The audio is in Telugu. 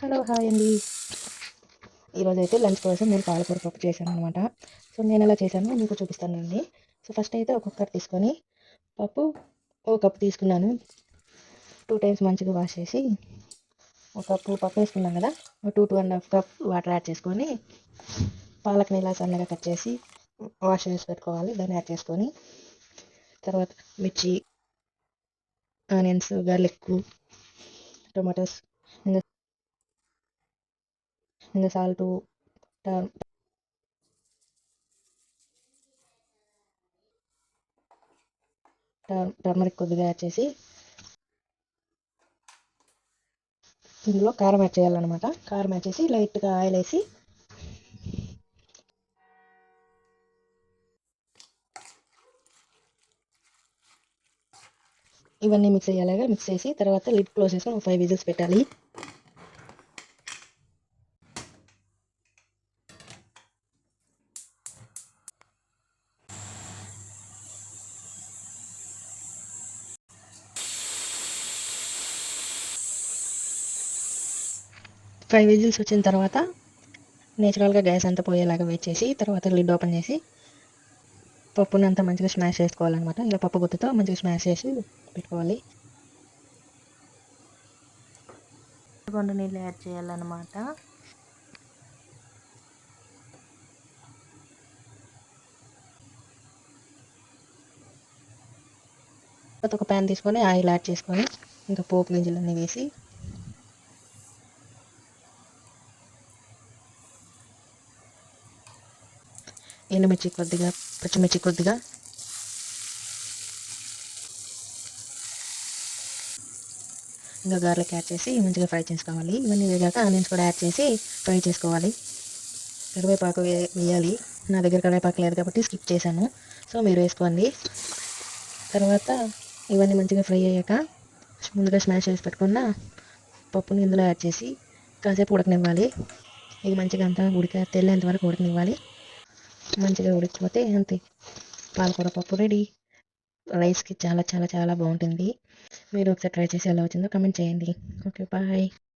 హలో హాయ్ అండి. ఈరోజు అయితే లంచ్ కోసం నేను పాలకూర పప్పు చేశాను అనమాట సో నేను ఎలా చేశాను మీకు చూపిస్తానండి. సో ఫస్ట్ అయితే ఒక్కొక్కటి తీసుకొని పప్పు ఒక కప్పు తీసుకున్నాను. టూ టైమ్స్ మంచిగా వాష్ చేసి ఒక కప్పు పప్పు వేసుకున్నాం కదా ఒక two two and half cup water add చేసుకొని పాలకని ఇలా సన్నగా కట్ చేసి వాష్ చేసి పెట్టుకోవాలి దాన్ని యాడ్ చేసుకొని. తర్వాత మిర్చి ఆనియన్స్ గార్లిక్ టొమాటోస్ ఇంకా ఇంకా సాల్ట్ టర్మరిక్ కొద్దిగా యాడ్ చేసి ఇందులో కారం యాడ్ చేయాలన్నమాట. కారం యాడ్ చేసి లైట్గా ఆయిల్ వేసి ఇవన్నీ మిక్స్ అయ్యేలాగా మిక్స్ చేసి తర్వాత లిడ్ క్లోజ్ చేసుకొని ఫైవ్ విజిల్స్ పెట్టాలి. ఫైవ్ విజిల్స్ వచ్చిన తర్వాత నేచురల్గా గ్యాస్ అంతా పోయేలాగా వెయిట్ చేసి తర్వాత లిడ్ ఓపెన్ చేసి పప్పుని అంతా మంచిగా స్మాష్ చేసుకోవాలన్నమాట. ఇలా పప్పు గుత్తితో మంచిగా స్మాష్ చేసి పెట్టుకోవాలి. కొండ నీళ్ళు యాడ్ చేయాలన్నమాట. తర్వాత ఒక ప్యాన్ తీసుకొని ఆయిల్ యాడ్ చేసుకొని ఇంకా పోపు గింజలన్నీ వేసి ఎండుమిర్చి కొద్దిగా పచ్చిమిర్చి కొద్దిగా ఇంకా గార్లిక్ యాడ్ చేసి మంచిగా ఫ్రై చేసుకోవాలి. ఇవన్నీ వేగాక ఆనియన్స్ కూడా యాడ్ చేసి ఫ్రై చేసుకోవాలి. కరివేపాకు వేయాలి. నా దగ్గర కరివేపాకు లేదు కాబట్టి స్కిప్ చేశాను. సో మీరు వేసుకోండి. తర్వాత ఇవన్నీ మంచిగా ఫ్రై అయ్యాక ముందుగా స్మాష్ చేసి పెట్టుకున్న పప్పుని ఇందులో యాడ్ చేసి కాసేపు ఉడకనివ్వాలి. ఇది మంచిగా అంతా ఉడిక తెల్లేంత వరకు ఉడకనివ్వాలి. మంచిగా ఉడికిపోతే అంతే. పాలకూర పప్పు రెడీ రైస్కి చాలా చాలా చాలా బాగుంటుంది. మీరు ఒకసారి ట్రై చేసి ఎలా వచ్చిందో కమెంట్ చేయండి. Okay bye